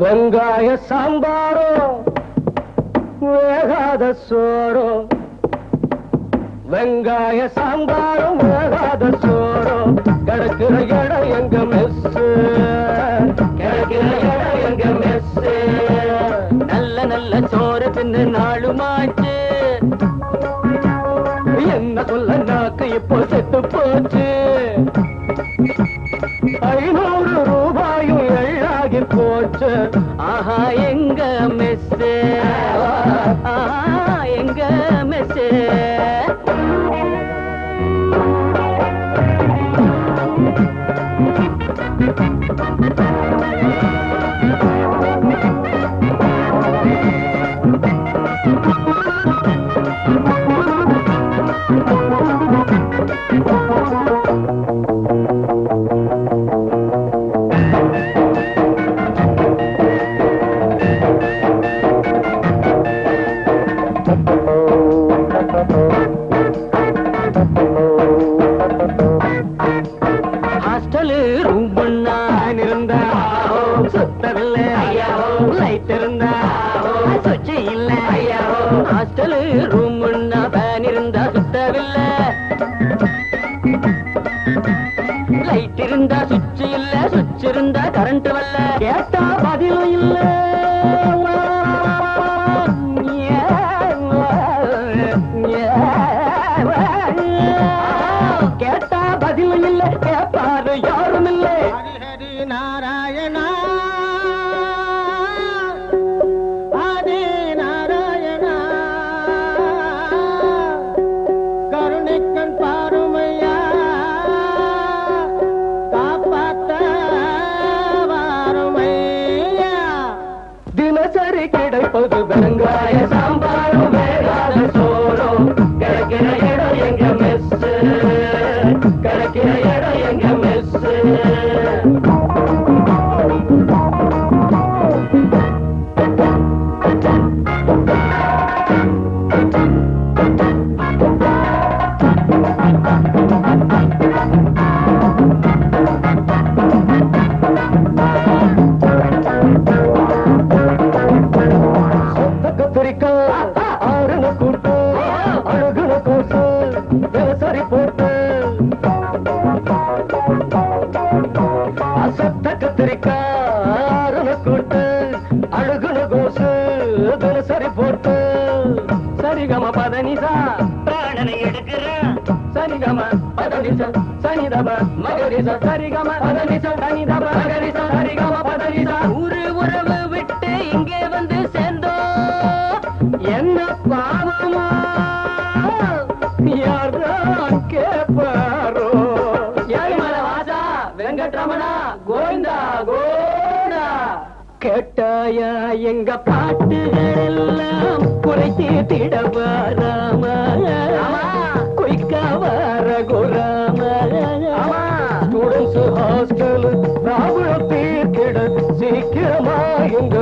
வெங்காய சாம்பாரும் வேகாத சோறும் வெங்காய சாம்பாரும் வேகாத சோறும் கிடக்கிற நாளுமாச்சு. என்ன சொல்ல நாக்கு இப்போ செத்து போச்சு. ஐநூறு ரூபாயும் எள்ளாகி போச்சு. ஆஹா எங்க மெஸ் ஆஹா ஹாஸ்டலு ரூம் பண்ணா இருந்தா சுத்தவில்லை. லைட் இருந்தா சுவிட்ச் இல்ல. ஹாஸ்டலு ரூம் பண்ணா ஃபேன் இருந்தா சுத்தவில்லை. லைட் இருந்தா சுவிட்ச் இல்ல. சுவிட்ச் இருந்தா கரண்ட் வரல. கேட்டா பதிலும் இல்லை. गंगा கத்திரிக்காய் ஆறுன கூட்டு அழகுன கூட்டு தினசரி போட்டு. அசத்த கத்திரிக்காய் ஆறுன கூட்டு அழகுன கோசு தினசரி போட்டு. சரிகம பதனிசா பிராணனை எடுக்கிற. சரிகம பதனிசா சனிதம மகரிச சரிகம பதனிசா சனிதம மகரிச. யார்தான் கேட்பாரோ? ஏழுமல வாசா? வெங்கட்ரமணா கோவிந்தா கோடா? கேட்டாயா எங்க பாட்டுகள் எல்லாம் குறைத்து திடவாராமா குயிக்காவார கோராமா? ஸ்டூடெண்ட்ஸ் ஹாஸ்டல் ராகுல தீர்க்கிட சீக்கிரமா எங்க